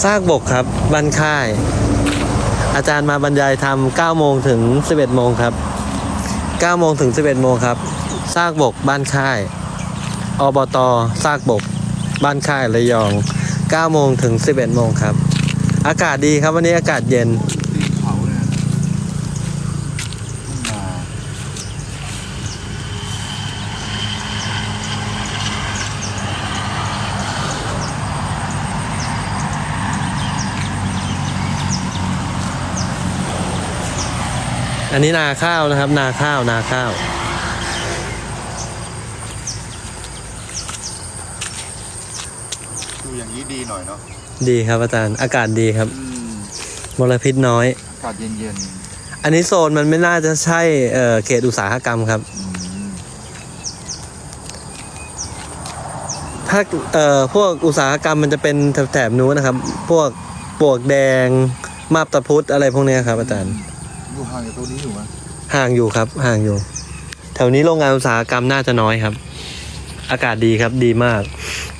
ซากบกครับบ้านค่าย อาจารย์มาบรรยายทำ9โมงถึง 11โมงครับ9โมงถึง 11โมงครับซากบกบ้านค่ายอบตซากบก บ้านค่ายระยอง9โมงถึง 11โมงครับ อากาศดีครับวันนี้อากาศเย็น ตีนเขาเนี่ยทุ่งนา อันนี้นาข้าวนะครับ นาข้าวนาข้าว ดูอย่างนี้ดีหน่อยเนาะดีครับอาจารย์อากาศดีครับ อืมมลพิษน้อย อากาศเย็นอันนี้โซนมันไม่น่าจะใช่เอ่อเขตอุตสาหกรรมครับ ๆอืมถ้าเอ่อพวกอุตสาหกรรมมันจะเป็นแถบๆนู้นนะครับ พวกปลวกแดงมาบตาพุธอะไรพวกเนี้ยครับอาจารย์ อยู่ห่างจากตัวนี้อยู่ไหมห่างอยู่ครับ ห่างอยู่ แถวนี้โรงงานอุตสาหกรรมน่าจะน้อยครับ อากาศดีครับดีมาก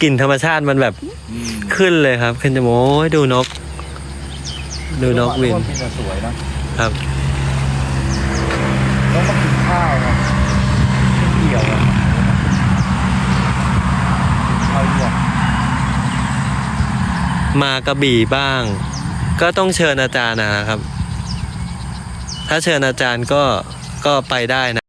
กลิ่นธรรมชาติมันแบบอืมขึ้นเลยครับขึ้นจมูกโอ้ยดูนก ดูนกวิน ต้นสวยนะครับต้องมากินข้าวนะเกี่ยวอะข้าวเยี่ยมมากระบี่บ้าง ก็ต้องเชิญอาจารย์นะครับ ถ้าเชิญอาจารย์ก็ก็ไปได้นะ